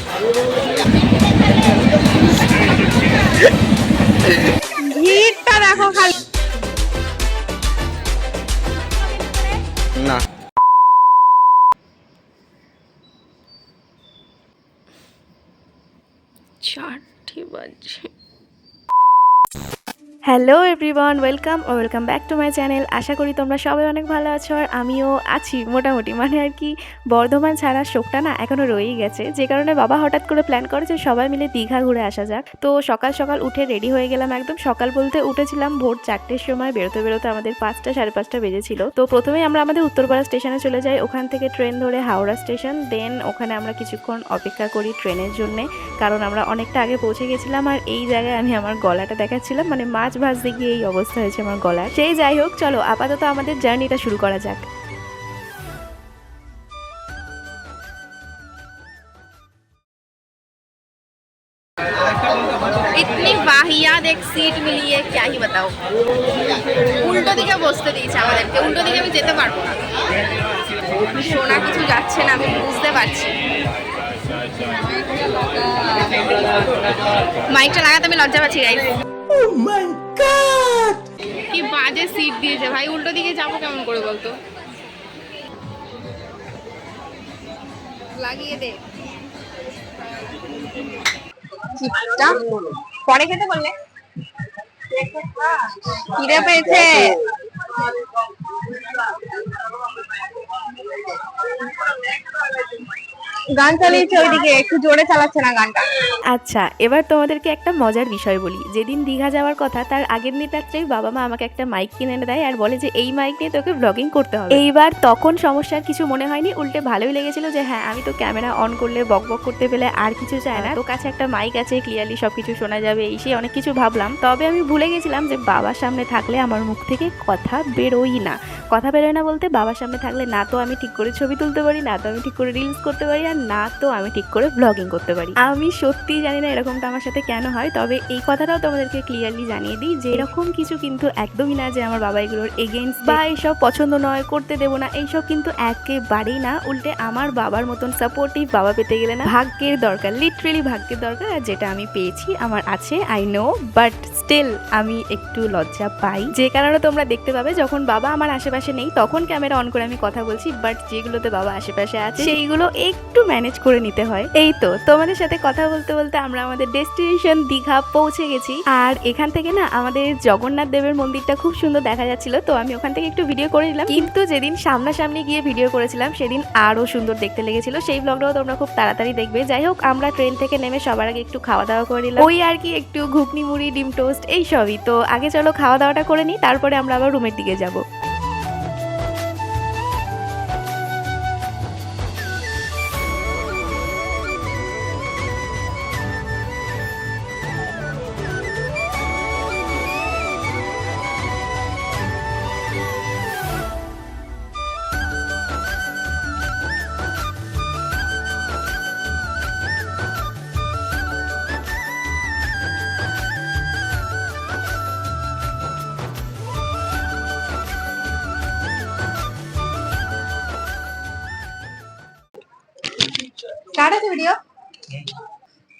Thank you. Hello everyone welcome welcome back to my channel আশা করি তোমরা সবাই অনেক ভালো আছো আর আমিও আছি মোটামুটি। মানে আর কি, বর্ধমান ছাড়ার শোকটা না এখনও রয়েই গেছে। যে কারণে বাবা হঠাৎ করে প্ল্যান করে যে সবাই মিলে দীঘা ঘুরে আসা যাক। তো সকাল সকাল উঠে রেডি হয়ে গেলাম একদম। সকাল বলতে উঠেছিলাম ভোর চারটের সময়। বেরোতে বেরোতে আমাদের পাঁচটা, সাড়ে পাঁচটা বেজেছিল। তো প্রথমেই আমরা আমাদের উত্তরপাড়া স্টেশনে চলে যাই। ওখান থেকে ট্রেন ধরে হাওড়া স্টেশন দেন ওখানে আমরা কিছুক্ষণ অপেক্ষা করি ট্রেনের জন্যে। কারণ আমরা অনেকটা আগে পৌঁছে গেছিলাম। আর এই জায়গায় আমি আমার গলাটা দেখাচ্ছিলাম। মানে মাছ ভাজতে গিয়ে এই অবস্থা হয়েছে আমার গলার সেই যাই হোক চলো আপাতত আমাদের জার্নিটা শুরু করা যাক ইতনি বাহিয়াত এক সিট মিলিয়ে क्या ही बताओ উল্টো দিকে বসতে দিয়েছে আমাদেরকে উল্টো দিকে আমি যেতে পারবো না শোনা কিছু যাচ্ছে না আমি বুঝতে পারছি মাইকটা লাগাতে আমি লজ্জা পাচ্ছি গাইস কি বাজে সিট দিয়েছে। ভাই, উল্টো দিকে যাব কেমন করে বলতো? লাগিয়ে দে। পরে খেতে বললে? খিদে পেয়েছে। গান চালিয়েছে ওইদিকে, একটু জোরে চালাচ্ছে না গানটা। আচ্ছা এবার তোমাদেরকে একটা মজার বিষয় বলি। যেদিন দীঘা যাওয়ার কথা, তার আগের দিন বাবা মা আমাকে একটা মাইক কিনে এনে দেয় আর বলে যে, এই মাইক নিয়ে তোকে ব্লগিং করতে হবে। এইবার তখন সমস্যার কিছু মনে হয়নি, উল্টে ভালোই লেগেছিল যে হ্যাঁ আমি তো ক্যামেরা অন করলে, বক বক করতে পেলে আর কিছু চায় না। তো কাছে একটা মাইক আছে ক্লিয়ারলি সব কিছু শোনা যাবে, এই সেই অনেক কিছু ভাবলাম। তবে আমি ভুলে গেছিলাম যে, বাবার সামনে থাকলে আমার মুখ থেকে কথা বেরোই না। কথা বেরোয় না বলতে বাবার সামনে থাকলে, না তো আমি ঠিক করে ছবি তুলতে পারি, না তো আমি ঠিক করে রিলস করতে পারি, আর না তো আমি ঠিক করে ব্লগিং করতে পারি। আমি সত্যিই জানি না এরকমটা আমার সাথে কেন হয় তবে এই কথাটাও তোমাদেরকে ক্লিয়ারলি জানিয়ে দিই যে এরকম কিছু কিন্তু একদমই না যে আমার বাবা এগুলোর এগেনস্ট বা এইসব পছন্দ নয় করতে দেবো না এইসব কিন্তু একেবারেই না। উল্টে আমার বাবার মতন সাপোর্টিভ বাবা পেতে গেলে না ভাগ্যের দরকার লিটারেলি ভাগ্যের দরকার আর যেটা আমি পেয়েছি আমার আছে আই নো বাট স্টিল আমি একটু লজ্জা পাই। যে কারণে তোমরা দেখতে পাবে যখন বাবা আমার আশেপাশে নেই তখন ক্যামেরা অন করে আমি কথা বলছি বাট যেগুলোতে বাবা আশেপাশে আছে সেইগুলো একটু ম্যানেজ করে নিতে হয়। এই তো তোমাদের সাথে কথা বলতে বলতে আমরা আমাদের ডেস্টিনেশন দীঘা পৌঁছে গেছি। আর এখান থেকে না আমাদের জগন্নাথ দেবের মন্দিরটা খুব সুন্দর দেখা যাচ্ছিল, তো আমি ওখান থেকে একটু ভিডিও করে নিলাম। কিন্তু যেদিন সামনাসামনি গিয়ে ভিডিও করেছিলাম, সেদিন আরও সুন্দর দেখতে লেগেছিল। সেই ব্লগটাও তোমরা খুব তাড়াতাড়ি দেখবে। যাই হোক, আমরা ট্রেন থেকে নেমে সবার আগে একটু খাওয়া দাওয়া করে নিলাম। ওই আর কি, একটু ঘুগনি, মুড়ি, ডিম টোস্ট এই সবই। তো আগে চলো খাওয়া দাওয়াটা করে নিই, তারপরে আমরা আবার রুমের দিকে যাব।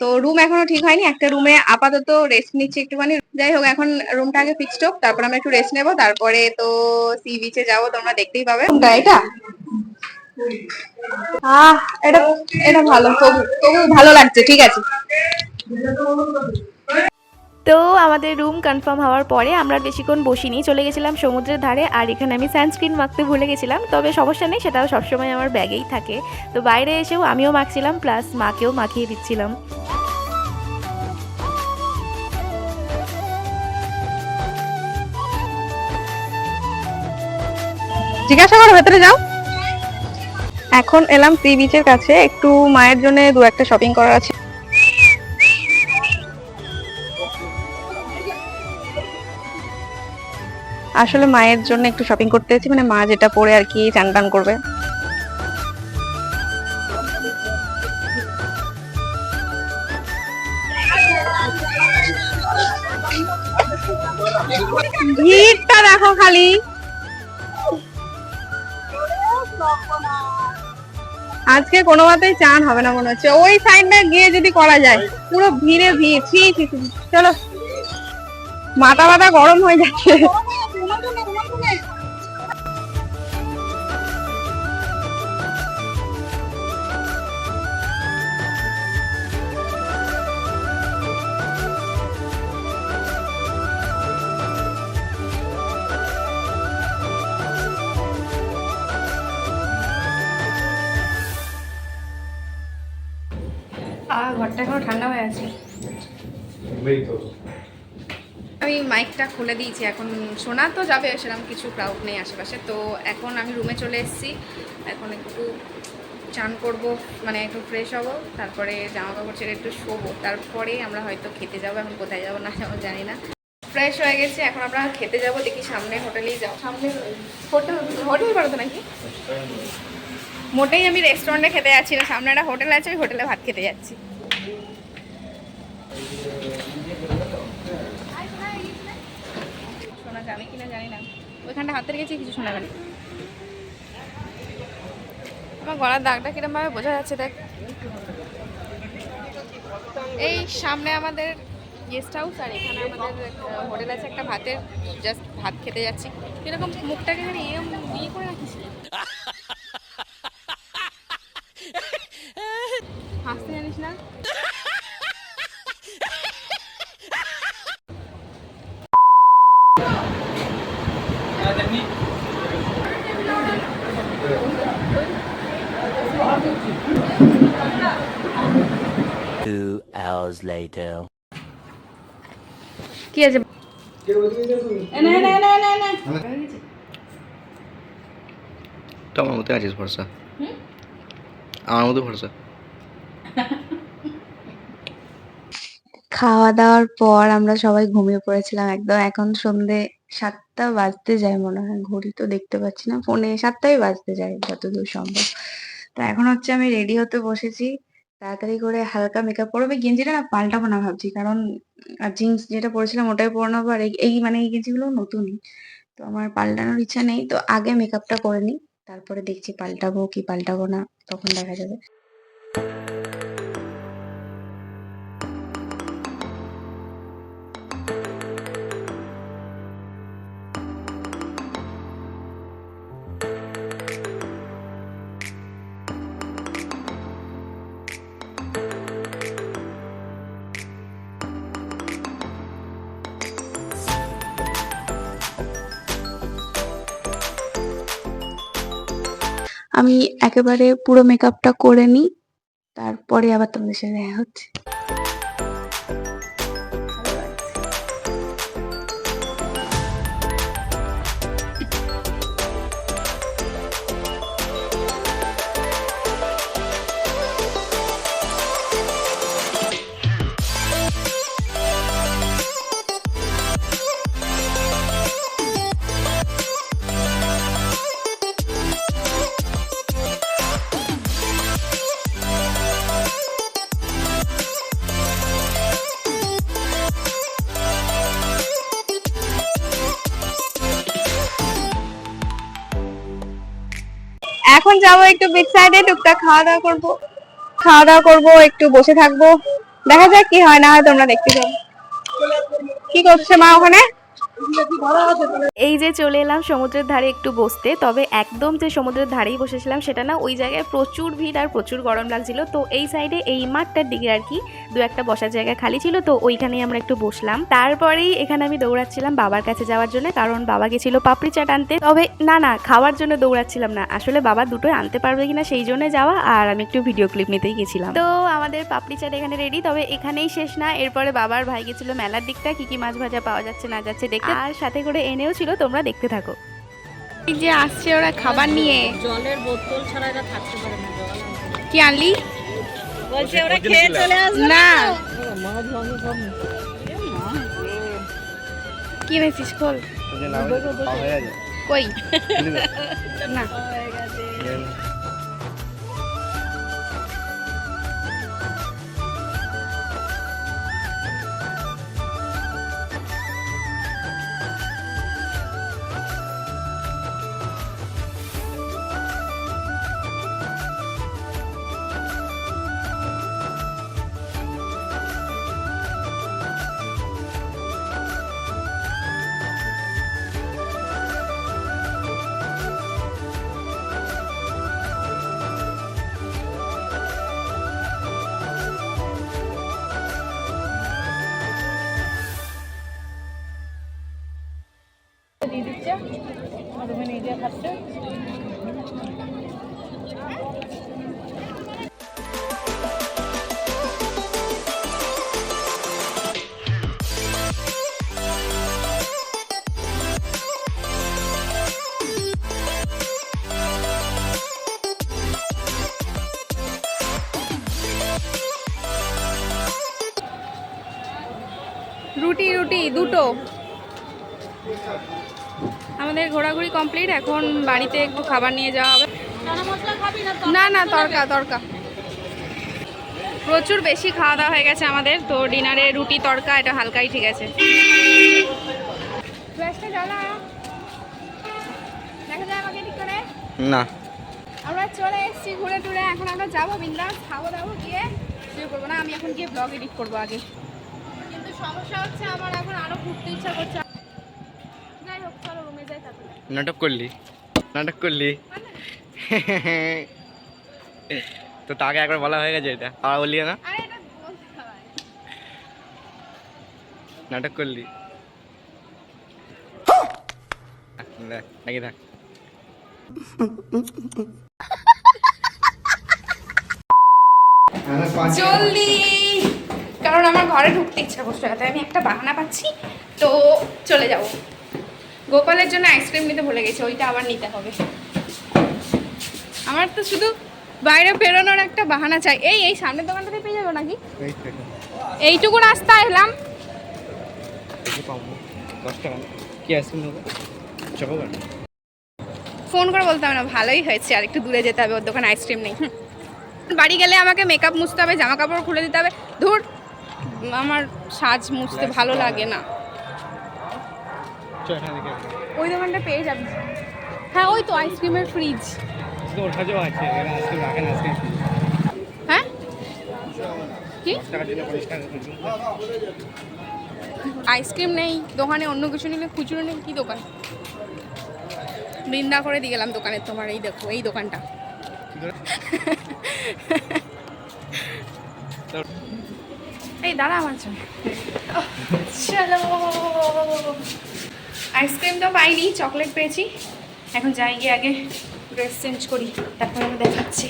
তো রুম এখনও ঠিক হয়নি। একটা রুমে আপাতত রেস্ট নিচ্ছি একটুখানি। যাই হোক এখন রুমটা আগে ফিক্সড হোক তারপর আমরা একটু রেস্ট নেব। তারপরে তো সি বিচে যাব তোমরা দেখতেই পাবে। রুমটা এটা? আহ এটা এটা ভালো। তবু তবু ভালো লাগছে ঠিক আছে। তো আমাদের রুম কনফার্ম হওয়ার পরে আমরা বেশিক্ষণ বসিনি। চলে গেছিলাম সমুদ্রের ধারে আর এখানে আমি সানস্ক্রিন মাখতে ভুলে গেছিলাম। তবে সমস্যা নেই সেটাও সবসময় আমার ব্যাগেই থাকে। তো বাইরে এসেও আমিও মাখছিলাম প্লাস মাকেও মাখিয়ে দিচ্ছিলাম। জিজ্ঞাসা করো, ভেতরে যাও। এখন এলাম সি বিচের কাছে, একটু মায়ের জন্য দু একটা শপিং করার আছে। আসলে মায়ের জন্য একটু শপিং করতে এসেছি মানে মা যেটা পরে আর কি চান টান করবে। ভিড়টা দেখো খালি। আজকে কোনো মতেই চান হবে না মনে হচ্ছে। ওই সাইডটা গিয়ে যদি করা যায়, পুরো ভিড়ে ভিড়। ছি। চলো। মাথা মাথা গরম হয়ে যাচ্ছে। ঘরটা এখনও ঠান্ডা হয়ে আছে। আমি মাইকটা খুলে দিয়েছি এখন শোনা তো যাবে সেরকম কিছু ক্রাউড নেই আশেপাশে। তো এখন আমি রুমে চলে এসেছি। এখন একটু চান করব মানে একটু ফ্রেশ হব তারপরে জামা কাপড় ছেড়ে একটু শোবো। তারপরে আমরা হয়তো খেতে যাব এখন কোথায় যাব না যাব জানি না। ফ্রেশ হয়ে গেছে এখন আমরা খেতে যাব দেখি সামনে হোটেলেই যাব। সামনে হোটেল হোটেল পারো তো নাকি মোটেই আমি রেস্টুরেন্টে খেতে যাচ্ছি না, সামনে একটা হোটেল আছে, ওই হোটেলে ভাত খেতে যাচ্ছি। শোনা জানি না। কিছু শোনা আমার গলার দাগটা বোঝা যাচ্ছে, দেখ। এই সামনে আমাদের গেস্ট হাউস আর এখানে আমাদের হোটেল আছে একটা ভাতের জাস্ট ভাত খেতে যাচ্ছি। এরকম মুখটাকে করে হাসতে জানিস না Two hours later. কি আছে তো আমার মতো আছিস ভরসা আমার মতো ভরসা খাওয়া দাওয়ার পর আমরা সবাই ঘুমিয়ে পড়েছিলাম একদম। এখন সন্ধে সাতটা বাজতে যায় মনে হয়। ঘড়ি তো দেখতে পাচ্ছি না। ফোনে সাতটাই বাজতে যায় যতদূর সম্ভব। তো এখন হচ্ছে আমি রেডি হতে বসেছি। তাড়াতাড়ি করে হালকা মেকআপ করব আমি গেঞ্জিটা না পাল্টাবো না ভাবছি। কারণ জিন্স যেটা পরেছিলাম ওটাই পরে নেব আর এই- এই মানে এই গেঞ্জিগুলো নতুনই। তো আমার পাল্টানোর ইচ্ছা নেই। তো আগে মেকআপটা করে নিই। তারপরে দেখছি পাল্টাবো কি পাল্টাবো না। তখন দেখা যাবে। আমি একেবারে পুরো মেকআপটা করে নিই তারপরে আবার তোমাদের সাথে দেখা হচ্ছে। এখন যাব একটু বিচ সাইডে টুকটাক খাওয়া দাওয়া করব। খাওয়া দাওয়া করব, একটু বসে থাকব। দেখা যাক কি হয়, না হয় তোমরা দেখতে যাও। কি করছে মা ওখানে? এই যে চলে এলাম সমুদ্রের ধারে একটু বসতে, তবে একদম যে সমুদ্রের ধারেই বসেছিলাম সেটা না, ওই জায়গায় প্রচুর ভিড় আর প্রচুর গরম লাগছিল। তো এই সাইডে এই মাঠটার দিকে আর কি দু একটা বসার জায়গা খালি ছিল, তো ওইখানেই আমরা একটু বসলাম। তারপরেই এখানে আমি দৌড়াচ্ছিলাম বাবার কাছে যাওয়ার জন্য, কারণ বাবা গেছিল পাপড়ি চাট আনতে। তবে না না, খাওয়ার জন্য দৌড়াচ্ছিলাম না, আসলে বাবা দুটোই আনতে পারবে কিনা সেই জন্য যাওয়া, আর আমি একটু ভিডিও ক্লিপ নিতেই গেছিলাম। তো আমাদের পাপড়ি চাট এখানে রেডি তবে এখানেই শেষ না, এরপরে বাবার ভাই গেছিল মেলার দিকটা, কি কি মাছ ভাজা পাওয়া যাচ্ছে না যাচ্ছে দেখতে। আর সাথে করে এনেও ছিল তোমরা দেখতে থাকো। এই যে আসছে ওরা খাবার নিয়ে। জলের বোতল ছাড়া এরা থাকতে পারে না জল কি আনলি? বলছে ওরা খেয়ে চলে আসবে না। কি এনেছিস খোল? কই? না। দুটো আমাদের ঘোরাঘুরি কমপ্লিট এখন বাড়িতে একটু খাবার নিয়ে যাওয়া হবে। না না তরকা তরকা। প্রচুর বেশি খাওয়া দাওয়া হয়ে গেছে আমাদের তো ডিনারে রুটি তরকা এটা হালকাই ঠিক আছে। না। আমরা চলে এসেছি ঘুরে টুরে এখন আমরা যাব বিন্দাস খাব দাবো গিয়ে শুরু করব না আমি এখন গিয়ে ব্লগ এডিট করব আগে। সমস্যা হচ্ছে আমার এখন আরও ঘুরতে ইচ্ছা করছে। যাই হোক চলো রুমে যাই তারপরে নাটক করলি? নাটক করলি? তো তাকে একবার বলা হয়ে গেছে এটা। না। আরে এটা বলতে হয়। নাটক করলি? দেখ, নাকি থাক। জলদি! কারণ আমার ঘরে ঢুকতে ইচ্ছা করছে তাই আমি একটা বাহানা পাচ্ছি তো চলে যাব। গোপালের জন্য আইসক্রিম নিতে ভুলে গেছি ওইটা আবার নিতে হবে। আমার তো শুধু বাইরে বেরোনোর একটা বাহানা চাই। এই এই সামনের দোকানটাতে পেয়ে যাব নাকি? এইটুকু রাস্তা এলাম। ফোন করে বলতে হবে না ভালোই হয়েছে আর একটু দূরে যেতে হবে ওর দোকানে আইসক্রিম নেই। বাড়ি গেলে আমাকে মেকআপ মুছতে হবে জামা কাপড় খুলে দিতে হবে। ধুর আমার সাজ মুছতে ভালো লাগে না। ওই দোকানটা পেয়ে যাবি। হ্যাঁ ওই তো আইসক্রিমের ফ্রিজ হ্যাঁ? কি? আইসক্রিম নেই দোকানে অন্য কিছু নিলে খুচরো নেই কি দোকান? বৃন্দা করে দিয়ে গেলাম দোকানে তোমার এই দেখো এই দোকানটা। এই, দাঁড়া আমার জন্য। চলো আইসক্রিম তো পাইনি চকলেট পেয়েছি। এখন যাই গিয়ে আগে ড্রেস চেঞ্জ করি, তারপরে আমি দেখাচ্ছি।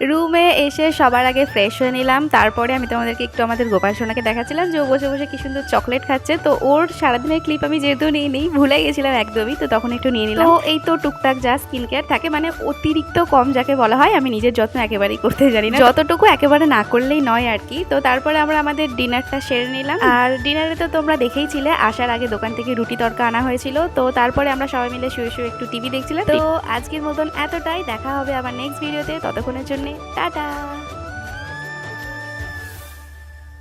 রুমে এসে সবার আগে ফ্রেশ হয়ে নিলাম। তারপরে আমি তোমাদেরকে একটু আমাদের গোপাল সোনাকে দেখাচ্ছিলাম যে ও বসে বসে কি সুন্দর চকলেট খাচ্ছে। তো ওর সারাদিনের ক্লিপ আমি যেহেতু নিয়ে নিই ভুলে গেছিলাম একদমই তো তখন একটু নিয়ে নিলাম। তো এই তো টুকটাক যা স্কিন কেয়ার থাকে মানে অতিরিক্ত কম যাকে বলা হয় আমি নিজের যত্ন একেবারেই করতে জানি না। যতটুকু একেবারে না করলেই নয় আর কি। তো তারপরে আমরা আমাদের ডিনারটা সেরে নিলাম। আর ডিনারে তো তোমরা দেখেইছিলে আসার আগে দোকান থেকে রুটি তরকা আনা হয়েছিল। তো তারপরে আমরা সবাই মিলে শুয়ে শুয়ে একটু টিভি দেখছিলাম। তো আজকের মতন এতটাই দেখা হবে আবার নেক্সট ভিডিওতে ততক্ষণের জন্য টাটা।